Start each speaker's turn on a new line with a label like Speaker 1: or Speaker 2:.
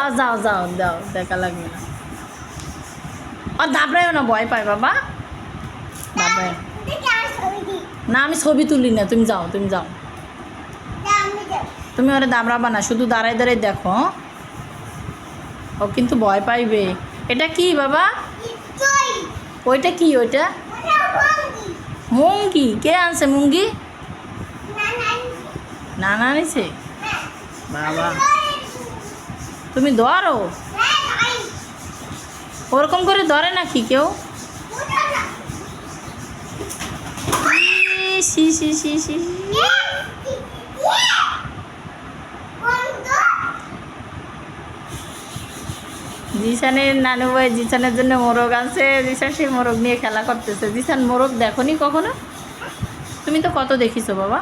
Speaker 1: যাও যাও যাও যাও দেখা লাগবে না। আর দাবড়াইও না ভয় পায় বাবা। না আমি ছবি তুলি না তুমি যাও তুমি যাও। তুমি ওরা দাবড়াবা না শুধু দাঁড়াই দাঁড়াই দেখো হ্যাঁ? ও কিন্তু ভয় পাইবে। এটা কি বাবা? ওইটা কি ওইটা? মুঙ্গি। কে আনছে মুঙ্গি? না না নিছে বাবা। তুমি ধরো। ওরকম করে ধরে নাকি কেউ? জিসানের নানু ভাই জিসানের জন্য মোরগ আনছে। জিসান সেই মোরগ নিয়ে খেলা করতেছে। জিসান মোরগ দেখনি কখনো? তুমি তো কত দেখিছো বাবা?